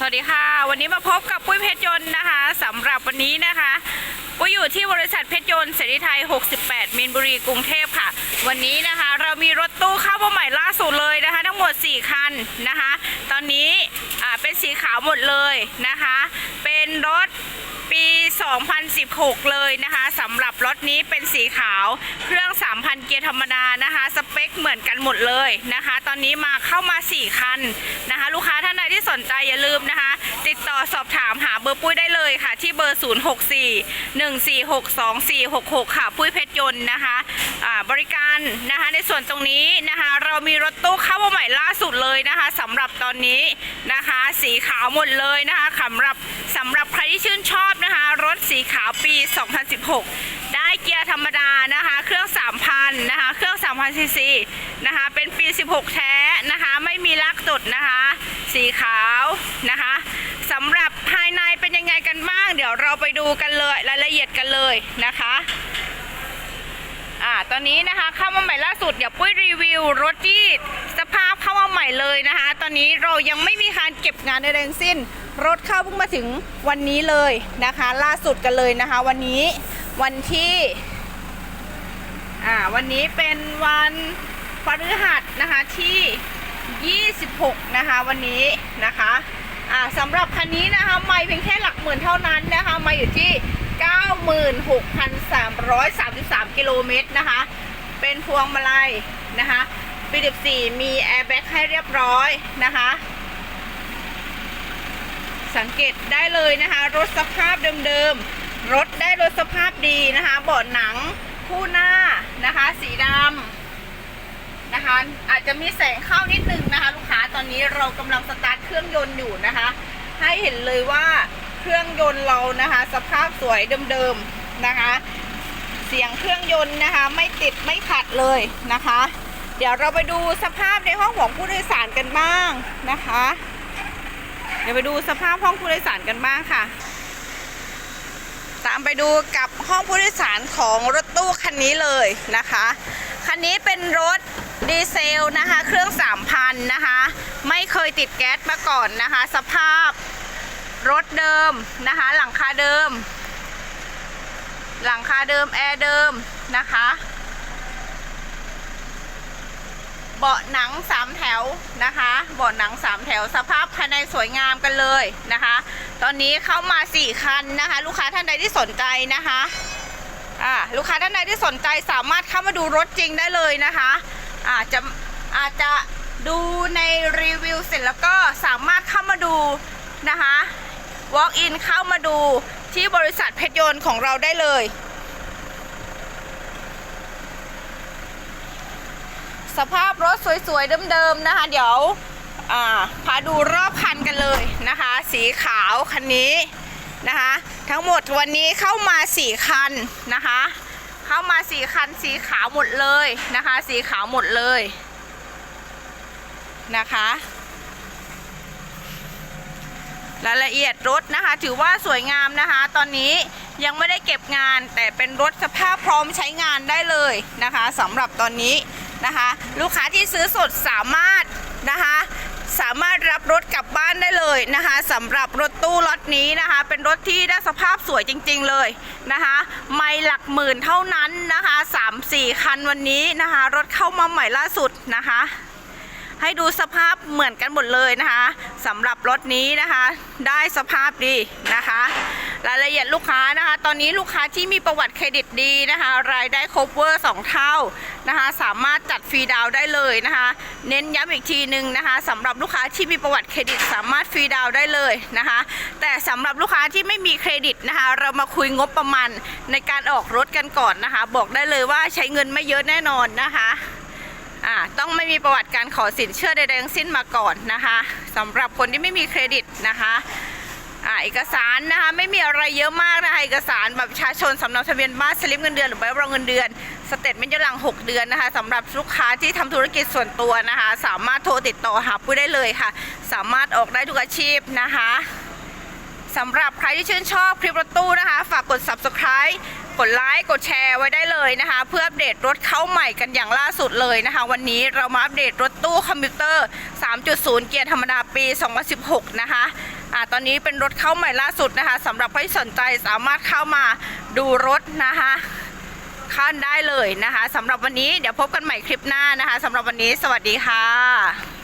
สวัสดีค่ะ วันนี้มาพบกับปุ้ยเพชรยนต์นะคะสำหรับวันนี้นะคะปุ้ยอยู่ที่บริษัทเพชรยนต์เสรีไทย 68มีนบุรีกรุงเทพค่ะ วันนี้นะคะเรามีรถตู้เข้ามาใหม่ล่าสุดเลยนะคะ ทั้งหมด 4 คันนะคะ ตอนนี้อ่าเป็นสีขาวหมดเลยนะคะ เป็นรถ ปี 2016 เลยนะคะสำหรับรถนี้เป็นสีขาว เครื่อง 3,000 เกียร์ธรรมดานะคะ สเปคเหมือนกันหมดเลยนะคะ ตอนนี้มาเข้ามา 4 คันนะคะ ลูกค้าท่านใดที่สนใจอย่าลืมนะคะ ติดต่อสอบถามหาเบอร์ปุ้ยได้เลยค่ะ ที่เบอร์ 064 146 2466 ค่ะ ปุ้ยเพชรยนต์นะคะอ่าบริการนะคะ ในส่วนตรงนี้นะคะ เรามีรถตู้เข้ามาใหม่ล่าสุดเลยนะคะสำหรับตอนนี้นะคะ สีขาวหมดเลยนะคะสำหรับสำหรับใครที่ชื่นชอบนะคะ รถสีขาวปี 2016 ได้เกียร์ธรรมดานะคะ เครื่อง 3,000 นะคะ เครื่อง 3,000ซีซีนะคะ เป็นปี 16 แท้นะคะ ไม่มีลากตุดนะคะ สีขาวนะคะ สำหรับภายในเป็นยังไงกันบ้าง เดี๋ยวเราไปดูกันเลยรายละเอียดกันเลยนะคะอ่าตอนนี้นะคะเข้ามาใหม่ล่าสุดเดี๋ยวปุ้ยรีวิวรถที่สภาพเข้ามาใหม่เลยนะคะ ตอนนี้เรายังไม่มีการเก็บงานใดๆทั้งสิ้น รถเข้าเพิ่งมาถึงวันนี้เลยนะคะ ล่าสุดกันเลยนะคะ วันนี้วันที่อ่าวันนี้เป็นวันพฤหัสนะคะที่ 26 นะคะวันนี้นะคะ อ่าสำหรับคันนี้นะคะไม่เพียงแค่หลักหมื่นเท่านั้นนะคะมาอยู่ที่ 96,333 กิโลเมตรนะคะ เป็นพวงมาลัยนะคะปี14มีแอร์แบ็กให้เรียบร้อยนะคะ สังเกตได้เลยนะคะ รถสภาพเดิมๆ รถได้รถสภาพดีนะคะเบาะหนังคู่หน้านะคะ สีดำ นะคะ อาจจะมีแสงเข้านิดนึงนะคะ ลูกค้าตอนนี้เรากำลังสตาร์ทเครื่องยนต์อยู่นะคะ ให้เห็นเลยว่าเครื่องยนต์เรานะคะ สภาพสวยเดิมๆนะคะ เสียงเครื่องยนต์นะคะ ไม่ติดไม่ขัดเลยนะคะ เดี๋ยวเราไปดูสภาพในห้องของผู้โดยสารกันบ้างนะคะ เดี๋ยวไปดูสภาพห้องผู้โดยสารกันบ้างค่ะตามไปดูกับห้องผู้โดยสารของรถตู้คันนี้เลยนะคะ คันนี้เป็นรถ ดีเซลนะคะเครื่อง3,000นะคะ ไม่เคยติดแก๊สมาก่อนนะคะ สภาพรถเดิมนะคะ หลังคาเดิม หลังคาเดิม แอร์เดิมนะคะเบาะหนังสามแถวนะคะเบาะหนังสามแถวสภาพภายในสวยงามกันเลยนะคะ ตอนนี้เข้ามาสี่คันนะคะ ลูกค้าท่านใดที่สนใจนะคะอ่าลูกค้าท่านใดที่สนใจสามารถเข้ามาดูรถจริงได้เลยนะคะ อาจจะอาจจะดูในรีวิวเสร็จแล้วก็สามารถเข้ามาดูนะคะ walk in เข้ามาดูที่บริษัทเพชรยนต์ของเราได้เลย สภาพรถสวยๆเดิมๆนะคะ เดี๋ยวาพาดูรอบคันกันเลยนะคะ สีขาวคันนี้นะคะ ทั้งหมดวันนี้เข้ามาสี่คันนะคะ เข้ามาสี่คันสีขาวหมดเลยนะคะ สีขาวหมดเลยนะคะรายละเอียดรถนะคะ ถือว่าสวยงามนะคะ ตอนนี้ยังไม่ได้เก็บงาน แต่เป็นรถสภาพพร้อมใช้งานได้เลยนะคะสำหรับตอนนี้นะคะ ลูกค้าที่ซื้อสดสามารถนะคะ สามารถรับรถกลับบ้านได้ เลยนะคะสำหรับรถตู้รถนี้นะคะ เป็นรถที่ได้สภาพสวยจริง ๆเลยนะคะ ไม่หลักหมื่นเท่านั้นนะคะ 3-4 คันวันนี้นะคะ รถเข้ามาใหม่ล่าสุดนะคะ ให้ดูสภาพเหมือนกันหมดเลยนะคะสำหรับรถนี้นะคะ ได้สภาพดีนะคะ รายละเอียดลูกค้านะคะ ตอนนี้ลูกค้าที่มีประวัติเครดิตดีนะคะ รายได้ครบเวอร์สองเท่านะคะ สามารถจัดฟรีดาวได้เลยนะคะ เน้นย้ำอีกทีหนึ่งนะคะสำหรับลูกค้าที่มีประวัติเครดิตสามารถฟรีดาวได้เลยนะคะ แต่สำหรับลูกค้าที่ไม่มีเครดิตนะคะ เรามาคุยงบประมาณในการออกรถกันก่อนนะคะ บอกได้เลยว่าใช้เงินไม่เยอะแน่นอนนะคะอ่าต้องไม่มีประวัติการขอสินเชื่อใดๆทั้งสิ้นมาก่อนนะคะสำหรับคนที่ไม่มีเครดิตนะคะ อ่าเอกสารนะคะไม่มีอะไรเยอะมากนะคะเอกสารแบบประชาชนสำเนาทะเบียนบ้านสลิปเงินเดือนหรือใบรับรองเงินเดือนสเตทเมนต์ย้อนหลัง 6 เดือนนะคะสำหรับลูกค้าที่ทำธุรกิจส่วนตัวนะคะ สามารถโทรติดต่อหาปุ้ยได้เลยค่ะ สามารถออกได้ทุกอาชีพนะคะสำหรับใครที่ชื่นชอบคลิปรถตู้นะคะ ฝากกด subscribe กดไลค์กดแชร์ไว้ได้เลยนะคะ เพื่ออัปเดตรถเข้าใหม่กันอย่างล่าสุดเลยนะคะ วันนี้เรามาอัปเดตรถตู้คอมพิวเตอร์ 3.0 เกียร์ธรรมดาปี 2016 นะคะ อ่าตอนนี้เป็นรถเข้าใหม่ล่าสุดนะคะสำหรับใครสนใจสามารถเข้ามาดูรถนะคะข้านได้เลยนะคะสำหรับวันนี้เดี๋ยวพบกันใหม่คลิปหน้านะคะสำหรับวันนี้สวัสดีค่ะ